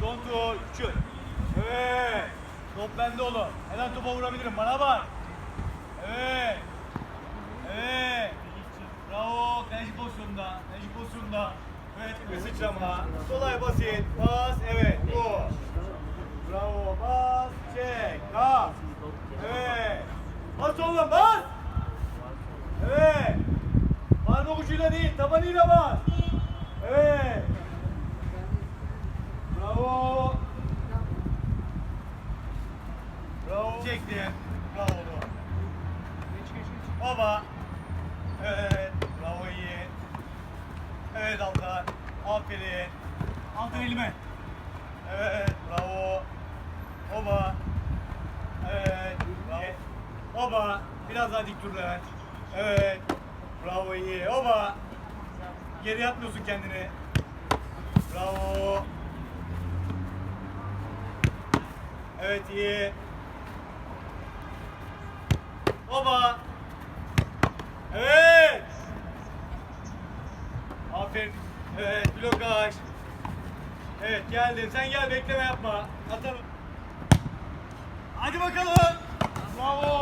Son tur. Şut. Evet. Top bende oğlum. Her an topa vurabilirim. Bana bak. Evet. Evet. Bravo. Kaleci pozisyonunda. Kaleci pozisyonunda. Evet. Ve sıçrama. Kolay basit. Bas. Evet. Bu. Bravo. Bas. Çek. Kap. Evet. Bas oğlum bas. Evet. Parmak ucuyla değil, tabanıyla bas. Evet. Bravo. Çektim. Bravo. Baba. Evet. Bravo iyi. Evet Altan. Aferin. Altan elime. Evet. Bravo. Baba. Evet. Bravo. Baba. Biraz daha dik dur Levent. Evet. Bravo iyi. Baba. Geri atmıyorsun kendini. Bravo. Evet iyi. Baba. Evet. Aferin. Evet blokaj. Evet geldin. Sen gel bekleme yapma. Atalım. Hadi bakalım. Bravo.